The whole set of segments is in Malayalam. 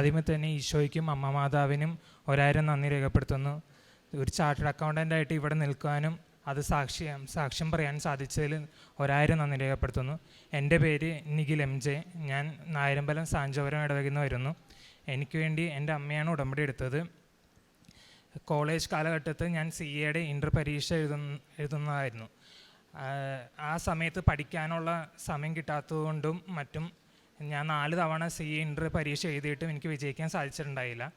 ആദ്യമേ തന്നെ ഈശോയ്ക്കും അമ്മ മാതാവിനും ഒരായിരം നന്ദി രേഖപ്പെടുത്തുന്നു. ഒരു ചാർട്ടേഡ് അക്കൗണ്ടന്റായിട്ട് ഇവിടെ നിൽക്കാനും അത് സാക്ഷ്യം സാക്ഷ്യം പറയാൻ സാധിച്ചതിൽ ഒരായിരം നന്ദി രേഖപ്പെടുത്തുന്നു. എന്റെ പേര് നിഖിൽ എം ജെ. ഞാൻ നായരമ്പലം സാഞ്ചോപുരം ഇടവകുന്ന വരുന്നു. എനിക്ക് വേണ്ടി എന്റെ അമ്മയാണ് ഉടമ്പടി എടുത്തത്. കോളേജ് കാലഘട്ടത്തിൽ ഞാൻ സി എയുടെ ഇന്റർ പരീക്ഷ എഴുതുന്ന എഴുതുന്നതായിരുന്നു. ആ സമയത്ത് പഠിക്കാനുള്ള സമയം കിട്ടാത്തതുകൊണ്ടും മറ്റും ഞാൻ നാല് തവണ സി എ ഇന്റർ പരീക്ഷ എഴുതിയിട്ടും എനിക്ക് വിജയിക്കാൻ സാധിച്ചിട്ടുണ്ടായില്ല.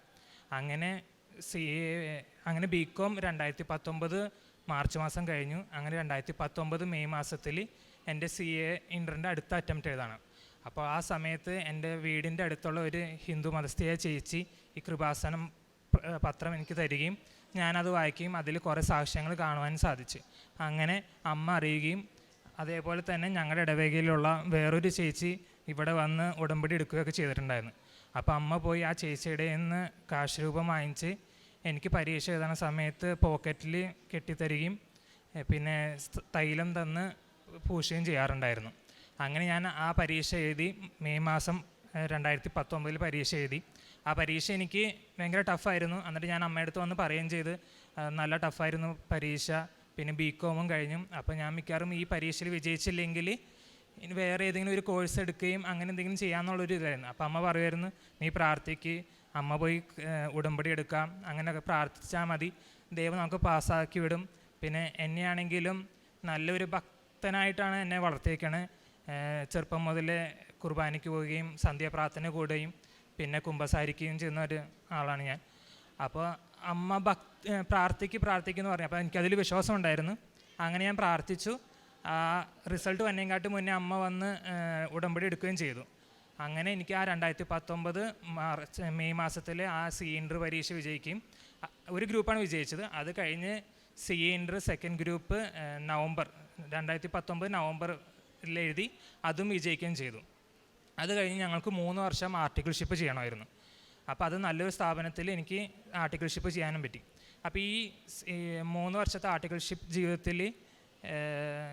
അങ്ങനെ സി എ അങ്ങനെ ബി കോം രണ്ടായിരത്തി പത്തൊമ്പത് മാർച്ച് മാസം കഴിഞ്ഞു. അങ്ങനെ രണ്ടായിരത്തി പത്തൊമ്പത് മെയ് മാസത്തിൽ എന്റെ സി എ ഇന്ററിന്റെ അടുത്ത അറ്റംപ്റ്റ് എഴുതാണ്. അപ്പോൾ ആ സമയത്ത് എന്റെ വീടിന്റെ അടുത്തുള്ള ഒരു ഹിന്ദു മതസ്ഥയെ ചേച്ചി ഈ കൃപാസനം പത്രം എനിക്ക് തരികയും ഞാനത് വായിക്കുകയും അതിൽ കുറേ സാക്ഷ്യങ്ങൾ കാണുവാൻ സാധിച്ചു. അങ്ങനെ അമ്മ അറിയുകയും അതേപോലെ തന്നെ ഞങ്ങളുടെ ഇടവേഗയിലുള്ള വേറൊരു ചേച്ചി ഇവിടെ വന്ന് ഉടമ്പടി എടുക്കുകയൊക്കെ ചെയ്തിട്ടുണ്ടായിരുന്നു. അപ്പോൾ അമ്മ പോയി ആ ചേച്ചിയുടെ നിന്ന് കാശ് രൂപം വാങ്ങിച്ച് എനിക്ക് പരീക്ഷ എഴുതുന്ന സമയത്ത് പോക്കറ്റിൽ കെട്ടിത്തരികയും പിന്നെ തൈലം തന്ന് പൂശുകയും ചെയ്യാറുണ്ടായിരുന്നു. അങ്ങനെ ഞാൻ ആ പരീക്ഷ എഴുതി മെയ് മാസം രണ്ടായിരത്തി പത്തൊമ്പതിൽ പരീക്ഷ എഴുതി. ആ പരീക്ഷ എനിക്ക് ഭയങ്കര ടഫായിരുന്നു എന്നിട്ട് ഞാൻ അമ്മയടുത്ത് വന്ന് പറയുകയും ചെയ്ത് "ആ, നല്ല ടഫായിരുന്നു പരീക്ഷ. പിന്നെ ബി കോമും കഴിഞ്ഞു. അപ്പോൾ ഞാൻ മിക്കവാറും ഈ പരീക്ഷയിൽ വിജയിച്ചില്ലെങ്കിൽ ഇനി വേറെ ഏതെങ്കിലും ഒരു കോഴ്സ് എടുക്കുകയും അങ്ങനെ എന്തെങ്കിലും ചെയ്യാമെന്നുള്ളൊരു ഇതായിരുന്നു. അപ്പോൾ അമ്മ പറയുമായിരുന്നു നീ പ്രാർത്ഥിക്ക് അമ്മ പോയി ഉടമ്പടി എടുക്കാം അങ്ങനെയൊക്കെ പ്രാർത്ഥിച്ചാൽ മതി. ദൈവം നമുക്ക് പാസ്സാക്കി വിടും. പിന്നെ എന്നെയാണെങ്കിലും നല്ലൊരു ഭക്തനായിട്ടാണ് എന്നെ വളർത്തിയേക്കണത് ചെറുപ്പം മുതലേ കുർബാനയ്ക്ക് പോവുകയും സന്ധ്യാപ്രാർത്ഥന കൂടുകയും പിന്നെ കുമ്പസാരിക്കുകയും ചെയ്യുന്ന ഒരു ആളാണ് ഞാൻ. അപ്പോൾ അമ്മ ഭക് പ്രാർത്ഥിക്ക് പ്രാർത്ഥിക്കുന്നു പറഞ്ഞു. അപ്പോൾ എനിക്കതിൽ വിശ്വാസം ഉണ്ടായിരുന്നു അങ്ങനെ ഞാൻ പ്രാർത്ഥിച്ചു. ആ റിസൾട്ട് വന്നേങ്കാട്ടും മുന്നേ അമ്മ വന്ന് ഉടമ്പടി എടുക്കുകയും ചെയ്തു. അങ്ങനെ എനിക്ക് ആ രണ്ടായിരത്തി പത്തൊമ്പത് മാർച്ച് മെയ് മാസത്തിൽ ആ സി പരീക്ഷ വിജയിക്കും. ഒരു ഗ്രൂപ്പാണ് വിജയിച്ചത്. അത് കഴിഞ്ഞ് സി സെക്കൻഡ് ഗ്രൂപ്പ് നവംബർ രണ്ടായിരത്തി പത്തൊമ്പത് നവംബറിൽ എഴുതി അതും വിജയിക്കുകയും ചെയ്തു. അത് കഴിഞ്ഞ് ഞങ്ങൾക്ക് മൂന്ന് വർഷം ആർട്ടിക്കിൾഷിപ്പ് ചെയ്യണമായിരുന്നു. അപ്പോൾ അത് നല്ലൊരു സ്ഥാപനത്തിൽ എനിക്ക് ആർട്ടിക്കിൾഷിപ്പ് ചെയ്യാനും പറ്റി. അപ്പോൾ ഈ മൂന്ന് വർഷത്തെ ആർട്ടിക്കിൾഷിപ്പ് ജീവിതത്തിൽ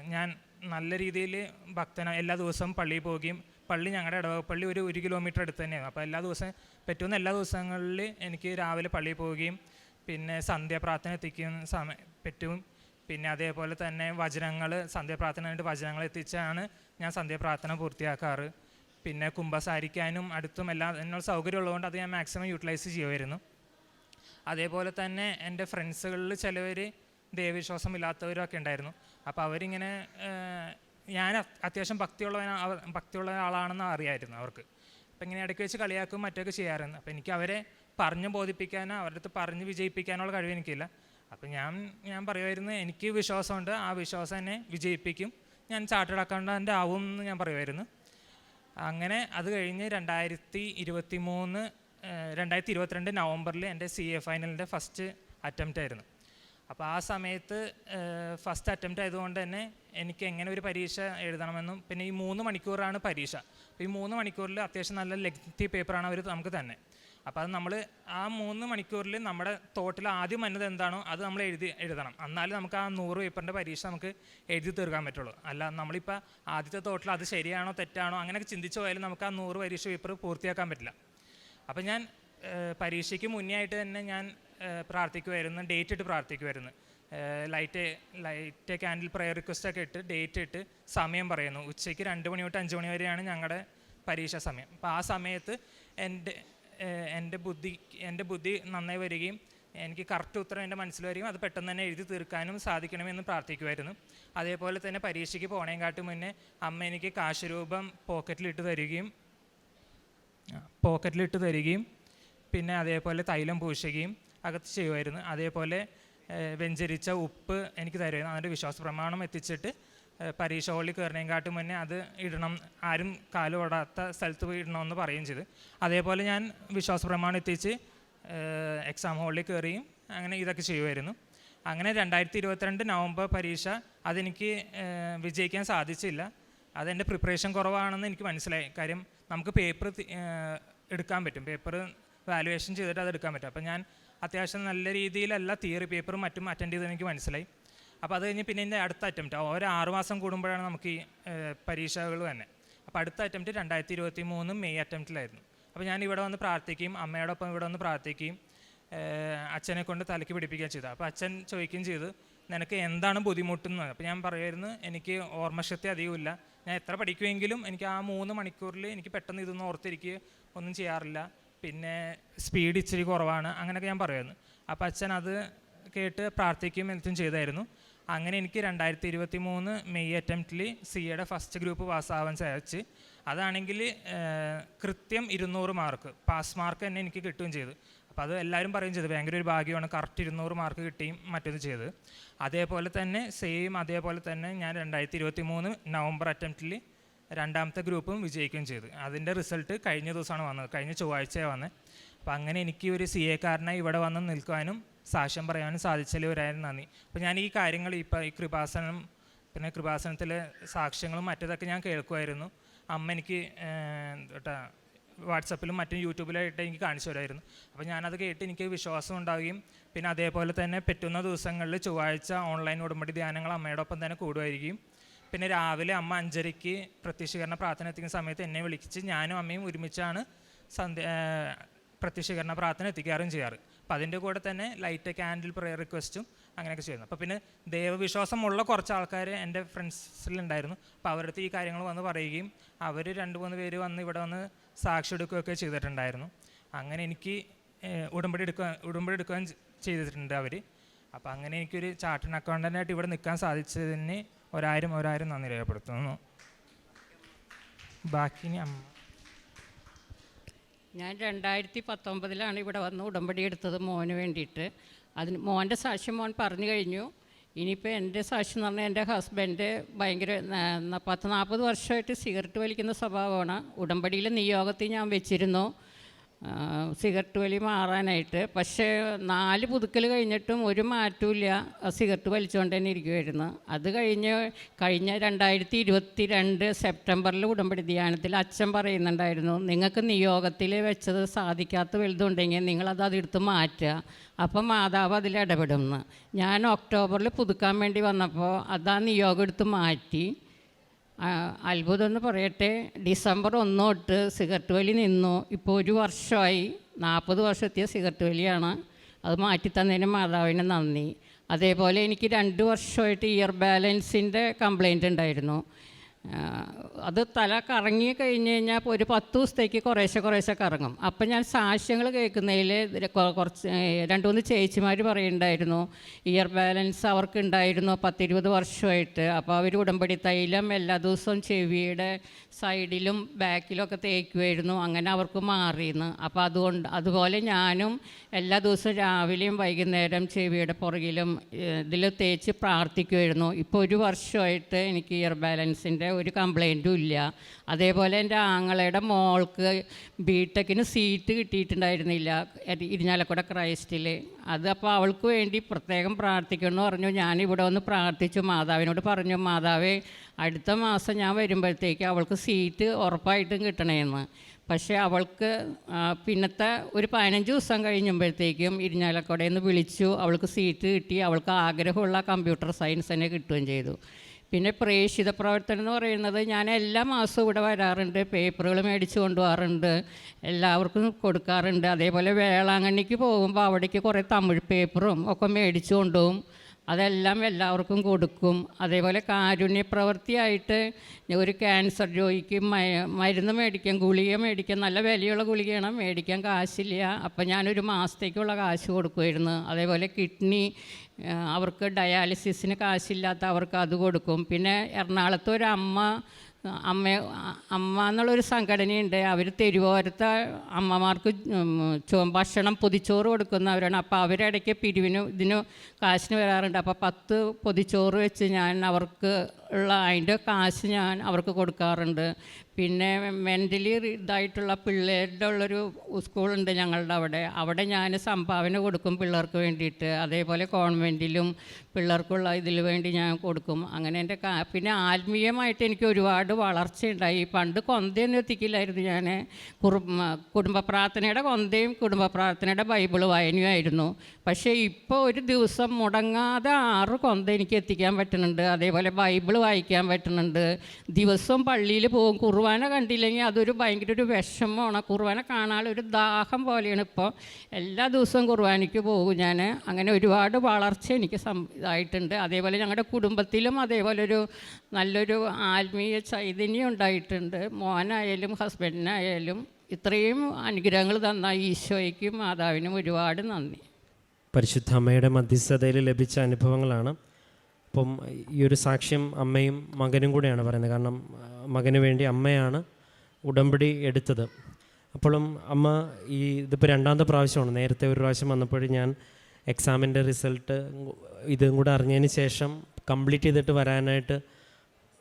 ഞാൻ നല്ല രീതിയിൽ ഭക്തന എല്ലാ ദിവസവും പള്ളിയിൽ പോവുകയും പള്ളി ഞങ്ങളുടെ ഇടവകപ്പള്ളി ഒരു ഒരു കിലോമീറ്റർ അടുത്ത് തന്നെയാണ് അപ്പോൾ എല്ലാ ദിവസവും പറ്റുന്ന എല്ലാ ദിവസങ്ങളിൽ എനിക്ക് രാവിലെ പള്ളിയിൽ പോവുകയും പിന്നെ സന്ധ്യാപ്രാർത്ഥന എത്തിക്കുന്ന സമയം പറ്റും. പിന്നെ അതേപോലെ തന്നെ വചനങ്ങൾ സന്ധ്യാപ്രാർത്ഥനയായിട്ട് വചനങ്ങൾ എത്തിച്ചാണ് ഞാൻ സന്ധ്യാപ്രാർത്ഥന പൂർത്തിയാക്കാറ്. പിന്നെ കുംഭസാരിക്കാനും അടുത്തും എല്ലാം സൗകര്യം ഉള്ളതുകൊണ്ട് അത് ഞാൻ മാക്സിമം യൂട്ടിലൈസ് ചെയ്യുമായിരുന്നു അതേപോലെ തന്നെ എന്റെ ഫ്രണ്ട്സുകളിൽ ചിലവർ ദൈവവിശ്വാസം ഇല്ലാത്തവരൊക്കെ ഉണ്ടായിരുന്നു. അപ്പോൾ അവരിങ്ങനെ ഞാൻ അത്- അത്യാവശ്യം ഭക്തിയുള്ള ഭക്തിയുള്ള ആളാണെന്ന് അറിയായിരുന്നു അവർക്ക്. അപ്പം ഇങ്ങനെ ഇടയ്ക്ക് വെച്ച് കളിയാക്കും മറ്റൊക്കെ ചെയ്യാറുണ്ട്. അപ്പോൾ എനിക്ക് അവരെ പറഞ്ഞ് ബോധിപ്പിക്കാനോ അവരുടെ അടുത്ത് പറഞ്ഞ് വിജയിപ്പിക്കാനുള്ള കഴിവ് എനിക്കില്ല. അപ്പം ഞാൻ ഞാൻ പറയുമായിരുന്നു എനിക്ക് വിശ്വാസമുണ്ട് ആ വിശ്വാസം എന്നെ വിജയിപ്പിക്കും. ഞാൻ ചാർട്ടേഡ് അക്കൗണ്ടന്റ് ആവും എന്ന് ഞാൻ പറയുമായിരുന്നു. അങ്ങനെ അത് കഴിഞ്ഞ് രണ്ടായിരത്തി ഇരുപത്തി മൂന്ന് രണ്ടായിരത്തി ഇരുപത്തിരണ്ട് നവംബറിൽ എന്റെ സി എ ഫൈനലിന്റെ ഫസ്റ്റ് അറ്റംപ്റ്റ് ആയിരുന്നു അപ്പോൾ ആ സമയത്ത് ഫസ്റ്റ് അറ്റംപ്റ്റ് ആയതുകൊണ്ട് തന്നെ എനിക്ക് എങ്ങനെ ഒരു പരീക്ഷ എഴുതണമെന്നും പിന്നെ ഈ മൂന്ന് മണിക്കൂറാണ് പരീക്ഷ. അപ്പോൾ ഈ മൂന്ന് മണിക്കൂറിൽ അത്യാവശ്യം നല്ല ലെങ്തി പേപ്പറാണ് അവർ നമുക്ക് തന്നെ. അപ്പോൾ അത് നമ്മൾ ആ മൂന്ന് മണിക്കൂറിൽ നമ്മുടെ തോട്ടിൽ ആദ്യം വന്നത് എന്താണോ അത് നമ്മൾ എഴുതി എഴുതണം. എന്നാലും നമുക്ക് ആ നൂറ് പേപ്പറിന്റെ പരീക്ഷ നമുക്ക് എഴുതി തീർക്കാൻ പറ്റുള്ളൂ. അല്ല നമ്മളിപ്പോൾ ആദ്യത്തെ തോട്ടിൽ അത് ശരിയാണോ തെറ്റാണോ അങ്ങനെയൊക്കെ ചിന്തിച്ചു പോയാലും നമുക്ക് ആ നൂറ് പരീക്ഷ പേപ്പർ പൂർത്തിയാക്കാൻ പറ്റില്ല. അപ്പോൾ ഞാൻ പരീക്ഷയ്ക്ക് മുന്നേ ആയിട്ട് തന്നെ ഞാൻ പ്രാർത്ഥിക്കുമായിരുന്നു ഡേറ്റ് ഇട്ട് പ്രാർത്ഥിക്കുമായിരുന്നു light light candle prayer request ഒക്കെ ഇട്ട് ഡേറ്റ് ഇട്ട് സമയം പറയുന്നു. ഉച്ചയ്ക്ക് രണ്ട് മണി തൊട്ട് അഞ്ച് മണി വരെയാണ് ഞങ്ങളുടെ പരീക്ഷ സമയം. അപ്പോൾ ആ സമയത്ത് എന്റെ എന്റെ ബുദ്ധി എന്റെ ബുദ്ധി നന്നായി വരികയും എനിക്ക് കറക്റ്റ് ഉത്തരം എന്റെ മനസ്സിൽ വരികയും അത് പെട്ടെന്ന് തന്നെ എഴുതി തീർക്കാനും സാധിക്കണമെന്ന് പ്രാർത്ഥിക്കുമായിരുന്നു അതേപോലെ തന്നെ പരീക്ഷയ്ക്ക് പോണേക്കാട്ട് മുന്നേ അമ്മ എനിക്ക് കാശ് രൂപം പോക്കറ്റിലിട്ട് തരികയും പോക്കറ്റിലിട്ട് തരികയും പിന്നെ അതേപോലെ തൈലം പൂശുകയും അകത്ത് ചെയ്യുമായിരുന്നു. അതേപോലെ വെഞ്ചരിച്ച ഉപ്പ് എനിക്ക് തരുമായിരുന്നു. അതിന്റെ വിശ്വാസ പ്രമാണം എത്തിച്ചിട്ട് പരീക്ഷ ഹോളിൽ കയറുന്നതിനെക്കാട്ടും മുന്നേ അത് ഇടണം. ആരും കാൽ ഓടാത്ത സ്ഥലത്ത് പോയി ഇടണമെന്ന് പറയുകയും ചെയ്തു. അതേപോലെ ഞാൻ വിശ്വാസ പ്രമാണം എത്തിച്ച് എക്സാം ഹോളിൽ കയറിയും അങ്ങനെ ഇതൊക്കെ ചെയ്യുമായിരുന്നു. അങ്ങനെ രണ്ടായിരത്തി ഇരുപത്തിരണ്ട് നവംബർ പരീക്ഷ അതെനിക്ക് വിജയിക്കാൻ സാധിച്ചില്ല. അതെന്റെ പ്രിപ്പറേഷൻ കുറവാണെന്ന് എനിക്ക് മനസ്സിലായി. കാര്യം നമുക്ക് പേപ്പർ എടുക്കാൻ പറ്റും. പേപ്പർ വാലുവേഷൻ ചെയ്തിട്ട് അത് എടുക്കാൻ പറ്റും. അപ്പോൾ ഞാൻ അത്യാവശ്യം നല്ല രീതിയിലല്ല തിയറി പേപ്പറും മറ്റും അറ്റൻഡ് ചെയ്ത് എനിക്ക് മനസ്സിലായി. അപ്പോൾ അത് കഴിഞ്ഞ് പിന്നെ എന്റെ അടുത്ത അറ്റംപ്റ്റ് ഓരോ ആറ് മാസം കൂടുമ്പോഴാണ് നമുക്ക് ഈ പരീക്ഷകൾ തന്നെ അപ്പോൾ അടുത്ത അറ്റംപ്റ്റ് രണ്ടായിരത്തി ഇരുപത്തി മൂന്ന് മെയ് അറ്റംപ്റ്റിലായിരുന്നു. അപ്പോൾ ഞാൻ ഇവിടെ വന്ന് പ്രാർത്ഥിക്കുകയും അമ്മയോടൊപ്പം ഇവിടെ വന്ന് പ്രാർത്ഥിക്കുകയും അച്ഛനെ കൊണ്ട് തലയ്ക്ക് പിടിപ്പിക്കുകയും ചെയ്തു. അപ്പോൾ അച്ഛൻ ചോദിക്കുകയും ചെയ്തു നിനക്ക് എന്താണ് ബുദ്ധിമുട്ടുന്നത് അപ്പോൾ ഞാൻ പറയുമായിരുന്നു എനിക്ക് ഓർമ്മശക്തി അധികമില്ല ഞാൻ എത്ര പഠിക്കുമെങ്കിലും എനിക്ക് ആ മൂന്ന് മണിക്കൂറിൽ എനിക്ക് പെട്ടെന്ന് ഇതൊന്നും ഓർത്തിരിക്കുക ഒന്നും ചെയ്യാറില്ല. പിന്നെ സ്പീഡ് ഇച്ചിരി കുറവാണ് അങ്ങനെയൊക്കെ ഞാൻ പറയുമായിരുന്നു അപ്പോൾ അച്ഛൻ അത് കേട്ട് പ്രാർത്ഥിക്കുകയും എന്തും ചെയ്തായിരുന്നു. അങ്ങനെ എനിക്ക് രണ്ടായിരത്തി ഇരുപത്തി മൂന്ന് മെയ് അറ്റംപ്റ്റിൽ സി എയുടെ ഫസ്റ്റ് ഗ്രൂപ്പ് പാസ്സാവാൻ സാധിച്ച്. അതാണെങ്കിൽ കൃത്യം ഇരുന്നൂറ് മാർക്ക് പാസ് മാർക്ക് തന്നെ എനിക്ക് കിട്ടുകയും ചെയ്തു. അപ്പോൾ അത് എല്ലാവരും പറയും ചെയ്തു ഭയങ്കര ഒരു ഭാഗ്യമാണ് കറക്റ്റ് ഇരുന്നൂറ് മാർക്ക് കിട്ടിയും മറ്റൊന്നും ചെയ്ത്. അതേപോലെ തന്നെ സെയിം അതേപോലെ തന്നെ ഞാൻ രണ്ടായിരത്തി ഇരുപത്തി മൂന്ന് നവംബർ അറ്റംപ്റ്റിൽ രണ്ടാമത്തെ ഗ്രൂപ്പും വിജയിക്കുകയും ചെയ്തു. അതിന്റെ റിസൾട്ട് കഴിഞ്ഞ ദിവസമാണ് വന്നത്. കഴിഞ്ഞ ചൊവ്വാഴ്ചയാണ് വന്നത്. അപ്പോൾ അങ്ങനെ എനിക്ക് ഒരു സി എക്കാരനായി ഇവിടെ വന്ന് നിൽക്കുവാനും സാക്ഷ്യം പറയാനും സാധിച്ചതിൽ ഒരായിരം നന്ദി. അപ്പോൾ ഞാൻ ഈ കാര്യങ്ങൾ ഇപ്പോൾ ഈ കൃപാസനം പിന്നെ കൃപാസനത്തിലെ സാക്ഷ്യങ്ങളും മറ്റേതൊക്കെ ഞാൻ കേൾക്കുമായിരുന്നു. അമ്മ എനിക്ക് കേട്ടാ വാട്സപ്പിലും മറ്റും യൂട്യൂബിലായിട്ട് എനിക്ക് കാണിച്ചു തരുമായിരുന്നു. അപ്പോൾ ഞാനത് കേട്ട് എനിക്ക് വിശ്വാസം ഉണ്ടാവുകയും പിന്നെ അതേപോലെ തന്നെ പറ്റുന്ന ദിവസങ്ങളിൽ ചൊവ്വാഴ്ച ഓൺലൈൻ ഉടമ്പടി ധ്യാനങ്ങൾ അമ്മയോടൊപ്പം തന്നെ കൂടുമായിരിക്കും പിന്നെ രാവിലെ അമ്മ അഞ്ചരയ്ക്ക് പ്രത്യക്ഷീകരണ പ്രാർത്ഥന എത്തിക്കുന്ന സമയത്ത് എന്നെ വിളിച്ച് ഞാനും അമ്മയും ഒരുമിച്ചാണ് സന്ധ്യ പ്രത്യക്ഷീകരണ പ്രാർത്ഥന എത്തിക്കാറും ചെയ്യാറ്. അപ്പം അതിന്റെ കൂടെ തന്നെ ലൈറ്റ് ക്യാൻഡിൽ പ്രെയർ റിക്വസ്റ്റും അങ്ങനെയൊക്കെ ചെയ്യുന്നു. അപ്പോൾ പിന്നെ ദൈവവിശ്വാസമുള്ള കുറച്ച് ആൾക്കാർ എന്റെ ഫ്രണ്ട്സിലുണ്ടായിരുന്നു അപ്പോൾ അവരുടെ ഈ കാര്യങ്ങൾ വന്ന് പറയുകയും അവർ രണ്ട് മൂന്ന് പേര് വന്ന് ഇവിടെ വന്ന് സാക്ഷി എടുക്കുകയൊക്കെ ചെയ്തിട്ടുണ്ടായിരുന്നു. അങ്ങനെ എനിക്ക് ഉടമ്പടി എടുക്കുക ഉടമ്പടി എടുക്കുകയും ചെയ്തിട്ടുണ്ട് അവർ അപ്പോൾ അങ്ങനെ എനിക്കൊരു ചാർട്ടേഡ് അക്കൗണ്ടന്റായിട്ട് ഇവിടെ നിൽക്കാൻ സാധിച്ചതിന് ഒരായിരം ഒരായിരം നന്ദി രേഖപ്പെടുത്തുന്നു. അമ്മ. ഞാൻ രണ്ടായിരത്തി പത്തൊമ്പതിലാണ് ഇവിടെ വന്ന് ഉടമ്പടി എടുത്തത് മോന് വേണ്ടിയിട്ട്. അതിന് മോന്റെ സാക്ഷ്യം മോൻ പറഞ്ഞു കഴിഞ്ഞു. ഇനിയിപ്പോൾ എന്റെ സാക്ഷ്യം എന്ന് പറഞ്ഞാൽ എന്റെ ഹസ്ബൻഡ് ഭയങ്കര പത്ത് നാൽപ്പത് വർഷമായിട്ട് സിഗരറ്റ് വലിക്കുന്ന സ്വഭാവമാണ്. ഉടമ്പടിയിൽ നിയോഗത്തിൽ ഞാൻ വെച്ചിരുന്നു. സിഗരറ്റ് വലി മാറാനായിട്ട്. പക്ഷേ നാല് പുതുക്കൽ കഴിഞ്ഞിട്ടും ഒരു മാറ്റമില്ല സിഗരറ്റ് വലിച്ചുകൊണ്ട് തന്നെ ഇരിക്കുമായിരുന്നു അത് കഴിഞ്ഞ് കഴിഞ്ഞ രണ്ടായിരത്തി ഇരുപത്തി രണ്ട് സെപ്റ്റംബറിൽ ഉടമ്പടി ധ്യാനത്തിൽ അച്ഛൻ പറയുന്നുണ്ടായിരുന്നു നിങ്ങൾക്ക് നിയോഗത്തിൽ വെച്ചത് സാധിക്കാത്ത വലുതുണ്ടെങ്കിൽ നിങ്ങളത് അതെടുത്ത് മാറ്റുക. അപ്പം മാതാവ് അതിൽ ഇടപെടുമെന്ന് ഞാൻ ഒക്ടോബറിൽ പുതുക്കാൻ വേണ്ടി വന്നപ്പോൾ അതാ നിയോഗം എടുത്ത് മാറ്റി. അത്ഭുതം എന്ന് പറയട്ടെ. ഡിസംബർ ഒന്ന് തൊട്ട് സിഗരറ്റ് വലി നിന്നു. ഇപ്പോൾ ഒരു വർഷമായി നാൽപ്പത് വർഷത്തെ സിഗരറ്റ് വലിയാണ്. അത് മാറ്റിത്തന്നതിന് മാതാവിന് നന്ദി. അതേപോലെ എനിക്ക് രണ്ട് വർഷമായിട്ട് ഇയർ ബാലൻസിന്റെ കംപ്ലൈന്റ് ഉണ്ടായിരുന്നു. അത് തല കറങ്ങി കഴിഞ്ഞ് കഴിഞ്ഞാൽ ഇപ്പോൾ ഒരു പത്ത് ദിവസത്തേക്ക് കുറേശ്ശെ കുറേശ്ശെ കറങ്ങും. അപ്പം ഞാൻ സാക്ഷ്യങ്ങൾ കേൾക്കുന്നതിൽ കുറച്ച് രണ്ട് മൂന്ന് ചേച്ചിമാർ പറയുന്നുണ്ടായിരുന്നു ഇയർ ബാലൻസ് അവർക്ക് ഉണ്ടായിരുന്നു പത്തിരുപത് വർഷമായിട്ട്. അപ്പോൾ അവർ ഉടമ്പടി തൈലം എല്ലാ ദിവസവും ചെവിയുടെ സൈഡിലും ബാക്കിലൊക്കെ തേക്കുമായിരുന്നു അങ്ങനെ അവർക്ക് മാറിയെന്ന് അപ്പോൾ അതുകൊണ്ട് അതുപോലെ ഞാനും എല്ലാ ദിവസവും രാവിലെയും വൈകുന്നേരം ചെവിയുടെ പുറകിലും ഇതിൽ തേച്ച് പ്രാർത്ഥിക്കുമായിരുന്നു ഇപ്പോൾ ഒരു വർഷമായിട്ട് എനിക്ക് ഇയർ ബാലൻസിന്റെ ഒരു കംപ്ലൈന്റും ഇല്ല. അതേപോലെ എന്റെ ആങ്ങളയുടെ മോൾക്ക് ബിടെക്കിന് സീറ്റ് കിട്ടിയിട്ടുണ്ടായിരുന്നില്ല. ഇരിഞ്ഞാലക്കുട ക്രൈസ്റ്റിൽ അത് അപ്പോൾ അവൾക്ക് വേണ്ടി പ്രത്യേകം പ്രാർത്ഥിക്കണമെന്ന് പറഞ്ഞു. ഞാനിവിടെ വന്ന് പ്രാർത്ഥിച്ചു. മാതാവിനോട് പറഞ്ഞു മാതാവേ അടുത്ത മാസം ഞാൻ വരുമ്പോഴത്തേക്ക് അവൾക്ക് സീറ്റ് ഉറപ്പായിട്ടും കിട്ടണമെന്ന് പക്ഷേ അവൾക്ക് പിന്നത്തെ ഒരു പതിനഞ്ച് ദിവസം കഴിഞ്ഞുമ്പോഴത്തേക്കും ഇരിഞ്ഞാലക്കുടയിൽ നിന്ന് വിളിച്ചു. അവൾക്ക് സീറ്റ് കിട്ടി. അവൾക്ക് ആഗ്രഹമുള്ള കമ്പ്യൂട്ടർ സയൻസ് തന്നെ കിട്ടുകയും ചെയ്തു. പിന്നെ പ്രേക്ഷിത പ്രവർത്തനം എന്ന് പറയുന്നത് ഞാൻ എല്ലാ മാസവും ഇവിടെ വരാറുണ്ട്. പേപ്പറുകൾ മേടിച്ച് കൊണ്ടുപോകാറുണ്ട്. എല്ലാവർക്കും കൊടുക്കാറുണ്ട്. അതേപോലെ വേളാങ്കണ്ണിക്ക് പോകുമ്പോൾ അവിടേക്ക് കുറേ തമിഴ് പേപ്പറും ഒക്കെ മേടിച്ച് കൊണ്ടുപോകും. അതെല്ലാം എല്ലാവർക്കും കൊടുക്കും. അതേപോലെ കാരുണ്യ പ്രവൃത്തിയായിട്ട് ഒരു ക്യാൻസർ രോഗിക്ക് മരുന്ന് മേടിക്കാൻ ഗുളിക മേടിക്കാൻ നല്ല വിലയുള്ള ഗുളികയാണ് മേടിക്കാൻ കാശില്ല. അപ്പം ഞാനൊരു മാസത്തേക്കുള്ള കാശ് കൊടുക്കുമായിരുന്നു അതേപോലെ കിഡ്നി അവർക്ക് ഡയാലിസിസിന് കാശില്ലാത്ത അവർക്ക് അത് കൊടുക്കും. പിന്നെ എറണാകുളത്ത് ഒരു അമ്മ അമ്മ അമ്മ എന്നുള്ളൊരു സംഘടനയുണ്ട്. അവർ തെരുവോരത്തെ അമ്മമാർക്ക് ഭക്ഷണം പൊതിച്ചോറ് കൊടുക്കുന്നവരാണ്. അപ്പോൾ അവരിടയ്ക്ക് പിരിവിന് ഇതിന് കാശിന് വരാറുണ്ട്. അപ്പോൾ പത്ത് പൊതിച്ചോറ് വെച്ച് ഞാൻ അവർക്ക് ഉള്ള അതിന്റെ കാശ് ഞാൻ അവർക്ക് കൊടുക്കാറുണ്ട്. പിന്നെ മെന്റലി ഇതായിട്ടുള്ള പിള്ളേരുടെ ഉള്ളൊരു സ്കൂളുണ്ട് ഞങ്ങളുടെ അവിടെ. അവിടെ ഞാൻ സംഭാവന കൊടുക്കും പിള്ളേർക്ക് വേണ്ടിയിട്ട്. അതേപോലെ കോൺവെന്റിലും പിള്ളേർക്കുള്ള ഇതിൽ വേണ്ടി ഞാൻ കൊടുക്കും. അങ്ങനെ എന്റെ കാ പിന്നെ ആത്മീയമായിട്ട് എനിക്ക് ഒരുപാട് വളർച്ച വളർച്ചയുണ്ടായി പണ്ട് കൊന്തയൊന്നും എത്തിക്കില്ലായിരുന്നു ഞാൻ. കുറുമ കുടുംബ പ്രാർത്ഥനയുടെ കൊന്തയും കുടുംബ പ്രാർത്ഥനയുടെ ബൈബിൾ വായനയുമായിരുന്നു. പക്ഷേ ഇപ്പോൾ ഒരു ദിവസം മുടങ്ങാതെ ആറ് കൊന്ത എനിക്ക് എത്തിക്കാൻ പറ്റുന്നുണ്ട്. അതേപോലെ ബൈബിൾ വായിക്കാൻ പറ്റുന്നുണ്ട്. ദിവസവും പള്ളിയിൽ പോകും. കുർബാന കണ്ടില്ലെങ്കിൽ അതൊരു ഭയങ്കര ഒരു വിഷമമാണ്. കുർബാന ഒരു ദാഹം പോലെയാണ് ഇപ്പോൾ എല്ലാ ദിവസവും കുർബാനയ്ക്ക് പോകും ഞാൻ അങ്ങനെ ഒരുപാട് വളർച്ച എനിക്ക് ഇതായിട്ടുണ്ട്. അതേപോലെ ഞങ്ങളുടെ കുടുംബത്തിലും അതേപോലെ ഒരു നല്ലൊരു ആത്മീയ ചൈതന്യം ഉണ്ടായിട്ടുണ്ട്. മോനായാലും ഹസ്ബൻഡിനായാലും ഇത്രയും അനുഗ്രഹങ്ങൾ തന്ന ഈശോയ്ക്കും മാതാവിനും ഒരുപാട് നന്ദി. പരിശുദ്ധ അമ്മയുടെ മധ്യസ്ഥതയിൽ ലഭിച്ച അനുഭവങ്ങളാണ് അപ്പം ഈ ഒരു സാക്ഷ്യം അമ്മയും മകനും കൂടെയാണ് പറയുന്നത്. കാരണം മകന് വേണ്ടി അമ്മയാണ് ഉടമ്പടി എടുത്തത്. അപ്പോഴും അമ്മ ഈ ഇതിപ്പോൾ രണ്ടാമത്തെ പ്രാവശ്യമാണ്. നേരത്തെ ഒരു പ്രാവശ്യം വന്നപ്പോഴും ഞാൻ എക്സാമിന്റെ റിസൾട്ട് ഇതും കൂടെ അറിഞ്ഞതിന് ശേഷം കംപ്ലീറ്റ് ചെയ്തിട്ട് വരാനായിട്ട്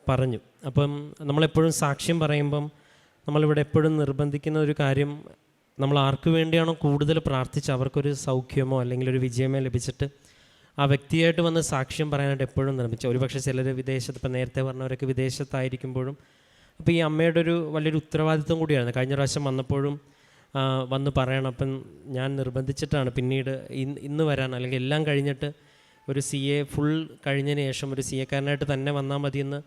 പറഞ്ഞു. അപ്പം നമ്മളെപ്പോഴും സാക്ഷ്യം പറയുമ്പം നമ്മളിവിടെ എപ്പോഴും നിർബന്ധിക്കുന്ന ഒരു കാര്യം നമ്മൾ ആർക്ക് വേണ്ടിയാണോ കൂടുതൽ പ്രാർത്ഥിച്ച് അവർക്കൊരു സൗഖ്യമോ അല്ലെങ്കിൽ ഒരു വിജയമോ ലഭിച്ചിട്ട് ആ വ്യക്തിയായിട്ട് വന്ന് സാക്ഷ്യം പറയാനായിട്ട് എപ്പോഴും നിർമ്മിച്ചു. ഒരുപക്ഷെ ചിലർ വിദേശത്ത് ഇപ്പം നേരത്തെ പറഞ്ഞവരൊക്കെ വിദേശത്തായിരിക്കുമ്പോഴും അപ്പോൾ ഈ അമ്മയുടെ ഒരു വലിയൊരു ഉത്തരവാദിത്വം കൂടിയായിരുന്നു. കഴിഞ്ഞ പ്രാവശ്യം വന്നപ്പോഴും വന്ന് പറയണം. അപ്പം ഞാൻ നിർബന്ധിച്ചിട്ടാണ് പിന്നീട് ഇന്ന് വരാൻ. അല്ലെങ്കിൽ എല്ലാം കഴിഞ്ഞിട്ട് ഒരു സി എ ഫുൾ കഴിഞ്ഞതിന് ശേഷം ഒരു സി എക്കാരനായിട്ട് തന്നെ വന്നാൽ മതിയെന്ന്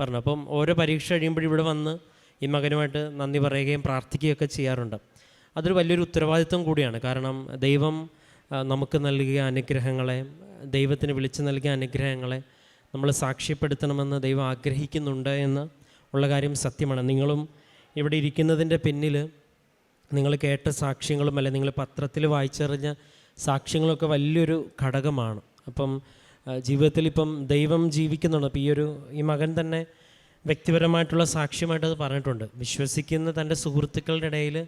പറഞ്ഞു. അപ്പം ഓരോ പരീക്ഷ കഴിയുമ്പോഴും ഇവിടെ വന്ന് ഈ മകനുമായിട്ട് നന്ദി പറയുകയും പ്രാർത്ഥിക്കുകയൊക്കെ ചെയ്യാറുണ്ട്. അതൊരു വലിയൊരു ഉത്തരവാദിത്വം കൂടിയാണ്. കാരണം ദൈവം നമുക്ക് നൽകിയ അനുഗ്രഹങ്ങളെ ദൈവത്തിന് വിളിച്ചു നൽകിയ അനുഗ്രഹങ്ങളെ നമ്മൾ സാക്ഷ്യപ്പെടുത്തണമെന്ന് ദൈവം ആഗ്രഹിക്കുന്നുണ്ട് എന്ന് ഉള്ള കാര്യം സത്യമാണ്. നിങ്ങളും ഇവിടെ ഇരിക്കുന്നതിന്റെ പിന്നിൽ നിങ്ങൾ കേട്ട സാക്ഷ്യങ്ങളും അല്ലെ നിങ്ങൾ പത്രത്തിൽ വായിച്ചറിഞ്ഞ സാക്ഷ്യങ്ങളൊക്കെ വലിയൊരു ഘടകമാണ്. അപ്പം ജീവിതത്തിൽ ഇപ്പം ദൈവം ജീവിക്കുന്നുണ്ട്. അപ്പോൾ ഈ ഒരു ഈ മകൻ തന്നെ വ്യക്തിപരമായിട്ടുള്ള സാക്ഷ്യമായിട്ട് അത് പറഞ്ഞിട്ടുണ്ട്. വിശ്വസിക്കുന്ന തന്റെ സുഹൃത്തുക്കളുടെ ഇടയിൽ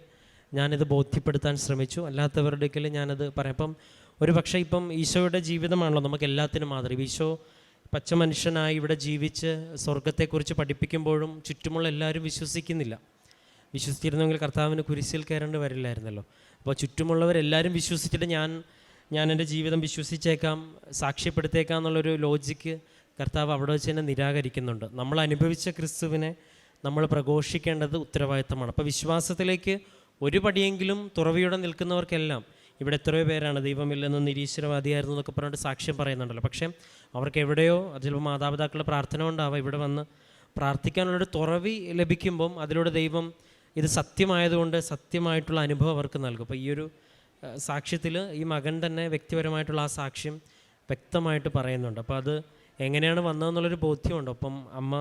ഞാനിത് ബോധ്യപ്പെടുത്താൻ ശ്രമിച്ചു. അല്ലാത്തവരുടെ ഒക്കെ ഞാനത് പറയാം. അപ്പം ഒരു പക്ഷേ ഇപ്പം ഈശോയുടെ ജീവിതമാണല്ലോ നമുക്ക് എല്ലാത്തിനും മാതൃക ഈശോ പച്ച മനുഷ്യനായി ഇവിടെ ജീവിച്ച് സ്വർഗത്തെക്കുറിച്ച് പഠിപ്പിക്കുമ്പോഴും ചുറ്റുമുള്ള എല്ലാവരും വിശ്വസിക്കുന്നില്ല. വിശ്വസിച്ചിരുന്നെങ്കിൽ കർത്താവിന് കുരിശിൽ കയറേണ്ടി വരില്ലായിരുന്നല്ലോ. അപ്പോൾ ചുറ്റുമുള്ളവരെല്ലാവരും വിശ്വസിച്ചിട്ട് ഞാൻ ഞാൻ എന്റെ ജീവിതം വിശ്വസിച്ചേക്കാം സാക്ഷ്യപ്പെടുത്തേക്കാം എന്നുള്ളൊരു ലോജിക്ക് കർത്താവ് അവിടെ വെച്ച് തന്നെ നിരാകരിക്കുന്നുണ്ട്. നമ്മൾ അനുഭവിച്ച ക്രിസ്തുവിനെ നമ്മൾ പ്രഘോഷിക്കേണ്ടത് ഉത്തരവാദിത്തമാണ്. അപ്പോൾ വിശ്വാസത്തിലേക്ക് ഒരു പടിയെങ്കിലും തുറവിയോടെ നിൽക്കുന്നവർക്കെല്ലാം ഇവിടെ എത്രയോ പേരാണ് ദൈവമില്ലെന്ന് നിരീശ്വരവാദിയായിരുന്നു എന്നൊക്കെ പറഞ്ഞിട്ട് സാക്ഷ്യം പറയുന്നുണ്ടല്ലോ. പക്ഷേ അവർക്ക് എവിടെയോ അത് ചിലപ്പോൾ മാതാപിതാക്കളുടെ പ്രാർത്ഥന കൊണ്ടാവാം ഇവിടെ വന്ന് പ്രാർത്ഥിക്കാനുള്ളൊരു തുറവി ലഭിക്കുമ്പം അതിലൂടെ ദൈവം ഇത് സത്യമായതുകൊണ്ട് സത്യമായിട്ടുള്ള അനുഭവം അവർക്ക് നൽകും. അപ്പോൾ ഈ ഒരു സാക്ഷ്യത്തിൽ ഈ മകൻ തന്നെ വ്യക്തിപരമായിട്ടുള്ള ആ സാക്ഷ്യം വ്യക്തമായിട്ട് പറയുന്നുണ്ട്. അപ്പോൾ അത് എങ്ങനെയാണ് വന്നതെന്നുള്ളൊരു ബോധ്യമുണ്ട്. അപ്പം അമ്മ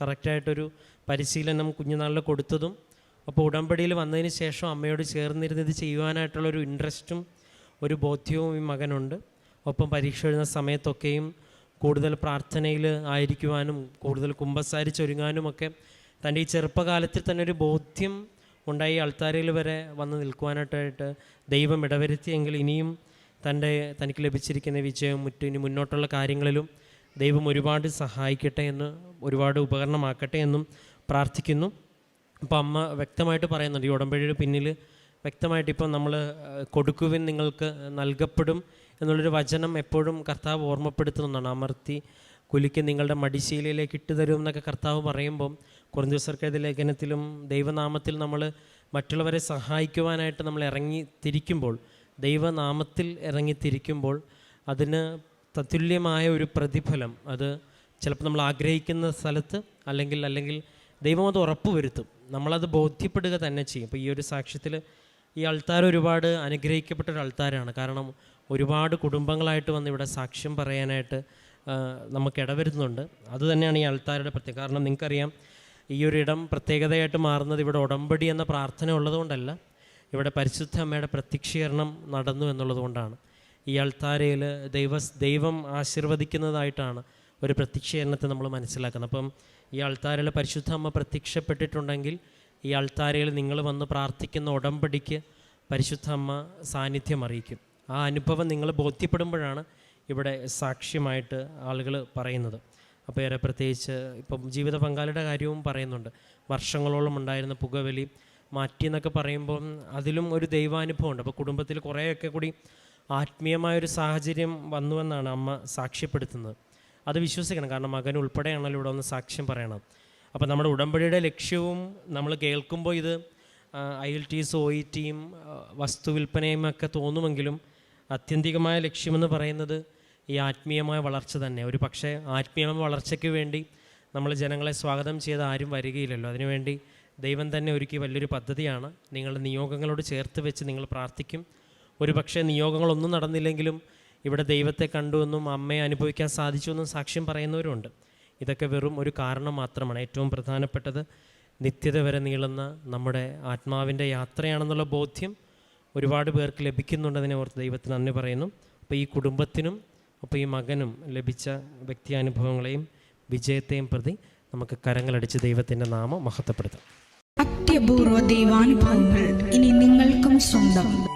കറക്റ്റായിട്ടൊരു പരിശീലനം കുഞ്ഞുനാളിൽ കൊടുത്തതും അപ്പോൾ ഉടമ്പടിയിൽ വന്നതിന് ശേഷം അമ്മയോട് ചേർന്നിരുന്ന് ഇത് ചെയ്യുവാനായിട്ടുള്ളൊരു ഇൻട്രസ്റ്റും ഒരു ബോധ്യവും ഈ മകനുണ്ട്. ഒപ്പം പരീക്ഷ എഴുതുന്ന സമയത്തൊക്കെയും കൂടുതൽ പ്രാർത്ഥനയിൽ ആയിരിക്കുവാനും കൂടുതൽ കുമ്പസാരിച്ചൊരുങ്ങാനുമൊക്കെ തന്റെ ഈ ചെറുപ്പകാലത്തിൽ തന്നെ ഒരു ബോധ്യം ഉണ്ടായി അൾത്താരയിൽ വരെ വന്ന് നിൽക്കുവാനായിട്ടായിട്ട് ദൈവം ഇടവരുത്തിയെങ്കിൽ ഇനിയും തന്റെ തനിക്ക് ലഭിച്ചിരിക്കുന്ന വിജയം മുറ്റു ഇനി മുന്നോട്ടുള്ള കാര്യങ്ങളിലും ദൈവം ഒരുപാട് സഹായിക്കട്ടെ എന്ന് ഒരുപാട് ഉപകരണമാക്കട്ടെ എന്നും പ്രാർത്ഥിക്കുന്നു. അപ്പോൾ അമ്മ വ്യക്തമായിട്ട് പറയുന്നുണ്ട് ഈ ഉടമ്പടിയുടെ പിന്നിൽ വ്യക്തമായിട്ട് ഇപ്പം നമ്മൾ കൊടുക്കുവിൻ നിങ്ങൾക്ക് നൽകപ്പെടും എന്നുള്ളൊരു വചനം എപ്പോഴും കർത്താവ് ഓർമ്മപ്പെടുത്തുന്നതാണ്. അമർത്തി കുലുക്കി നിങ്ങളുടെ മടിശീലയിലേക്ക് ഇട്ട് തരും എന്നൊക്കെ കർത്താവ് പറയുമ്പം കുറഞ്ഞ ദിവസർക്കെഴുതിയ ലേഖനത്തിലും ദൈവനാമത്തിൽ നമ്മൾ മറ്റുള്ളവരെ സഹായിക്കുവാനായിട്ട് നമ്മൾ ഇറങ്ങി തിരിക്കുമ്പോൾ ദൈവനാമത്തിൽ ഇറങ്ങി തിരിക്കുമ്പോൾ അതിന് തത്തുല്യമായ ഒരു പ്രതിഫലം. അത് ചിലപ്പോൾ നമ്മൾ ആഗ്രഹിക്കുന്ന സ്ഥലത്ത് അല്ലെങ്കിൽ അല്ലെങ്കിൽ ദൈവം അത് ഉറപ്പുവരുത്തും. നമ്മളത് ബോധ്യപ്പെടുക തന്നെ ചെയ്യും. അപ്പോൾ ഈ ഒരു സാക്ഷ്യത്തിൽ ഈ ആൾത്താർ ഒരുപാട് അനുഗ്രഹിക്കപ്പെട്ട ഒരു ആൾത്താരാണ്. കാരണം ഒരുപാട് കുടുംബങ്ങളായിട്ട് വന്ന് ഇവിടെ സാക്ഷ്യം പറയാനായിട്ട് നമുക്ക് ഇടവരുന്നുണ്ട് അതുതന്നെയാണ് ഈ ആൾത്താരുടെ പ്രത്യേകത. കാരണം നിങ്ങൾക്കറിയാം ഈ ഒരു ഇടം പ്രത്യേകതയായിട്ട് മാറുന്നത് ഇവിടെ ഉടമ്പടി എന്ന പ്രാർത്ഥന ഉള്ളതുകൊണ്ടല്ല ഇവിടെ പരിശുദ്ധ അമ്മയുടെ പ്രത്യക്ഷീകരണം നടന്നു എന്നുള്ളതുകൊണ്ടാണ് ഈ ആൾത്താരയിൽ ദൈവ ദൈവം ആശീർവദിക്കുന്നതായിട്ടാണ് ഒരു പ്രത്യക്ഷീകരണത്തെ നമ്മൾ മനസ്സിലാക്കുന്നത്. അപ്പം ഈ അൾത്താരയിൽ പരിശുദ്ധ അമ്മ പ്രത്യക്ഷപ്പെട്ടിട്ടുണ്ടെങ്കിൽ ഈ അൾത്താരയിൽ നിങ്ങൾ വന്ന് പ്രാർത്ഥിക്കുന്ന ഉടമ്പടിക്ക് പരിശുദ്ധ അമ്മ സാന്നിധ്യം അറിയിക്കും. ആ അനുഭവം നിങ്ങൾ ബോധ്യപ്പെടുമ്പോഴാണ് ഇവിടെ സാക്ഷ്യമായിട്ട് ആളുകൾ പറയുന്നത്. അപ്പോൾ ഏറെ പ്രത്യേകിച്ച് ഇപ്പം ജീവിത പങ്കാളിയുടെ കാര്യവും പറയുന്നുണ്ട്. വർഷങ്ങളോളം ഉണ്ടായിരുന്ന പുകവലി മാറ്റി എന്നൊക്കെ പറയുമ്പം അതിലും ഒരു ദൈവാനുഭവമുണ്ട്. അപ്പോൾ കുടുംബത്തിൽ കുറേയൊക്കെ കൂടി ആത്മീയമായൊരു സാഹചര്യം വന്നുവെന്നാണ് അമ്മ സാക്ഷ്യപ്പെടുത്തുന്നത്. അത് വിശ്വസിക്കണം. കാരണം മകൻ ഉൾപ്പെടെയാണല്ലോ ഇവിടെ ഒന്ന് സാക്ഷ്യം പറയണം. അപ്പോൾ നമ്മുടെ ഉടമ്പടിയുടെ ലക്ഷ്യവും നമ്മൾ കേൾക്കുമ്പോൾ ഇത് I L T so E ടിയും വസ്തുവിൽപ്പനയും ഒക്കെ തോന്നുമെങ്കിലും ആത്യന്തികമായ ലക്ഷ്യമെന്ന് പറയുന്നത് ഈ ആത്മീയമായ വളർച്ച തന്നെ. ഒരു പക്ഷേ ആത്മീയമായ വളർച്ചയ്ക്ക് വേണ്ടി നമ്മൾ ജനങ്ങളെ സ്വാഗതം ചെയ്ത് ആരും വരികയില്ലല്ലോ. അതിനുവേണ്ടി ദൈവം തന്നെ ഒരുക്കി വലിയൊരു പദ്ധതിയാണ്. നിങ്ങളുടെ നിയോഗങ്ങളോട് ചേർത്ത് വെച്ച് നിങ്ങൾ പ്രാർത്ഥിക്കും. ഒരു പക്ഷേ നിയോഗങ്ങളൊന്നും നടന്നില്ലെങ്കിലും ഇവിടെ ദൈവത്തെ കണ്ടു എന്നും അമ്മയെ അനുഭവിക്കാൻ സാധിച്ചു എന്നും സാക്ഷ്യം പറയുന്നവരുണ്ട് ഇതൊക്കെ വെറും ഒരു കാരണം മാത്രമാണ്. ഏറ്റവും പ്രധാനപ്പെട്ടത് നിത്യത വരെ നീളുന്ന നമ്മുടെ ആത്മാവിന്റെ യാത്രയാണെന്നുള്ള ബോധ്യം ഒരുപാട് പേർക്ക് ലഭിക്കുന്നുണ്ടതിനെ ഓർത്ത് ദൈവത്തിന് നന്ദി പറയുന്നു. അപ്പോൾ ഈ കുടുംബത്തിനും അപ്പോൾ ഈ മകനും ലഭിച്ച വ്യക്തിയാനുഭവങ്ങളെയും വിജയത്തെയും പ്രതി നമുക്ക് കരങ്ങളടിച്ച് ദൈവത്തിന്റെ നാമം മഹത്വപ്പെടുത്താം. അത്യപൂർവ ദൈവാനുഭവങ്ങൾ ഇനി നിങ്ങൾക്കും സ്വന്തം.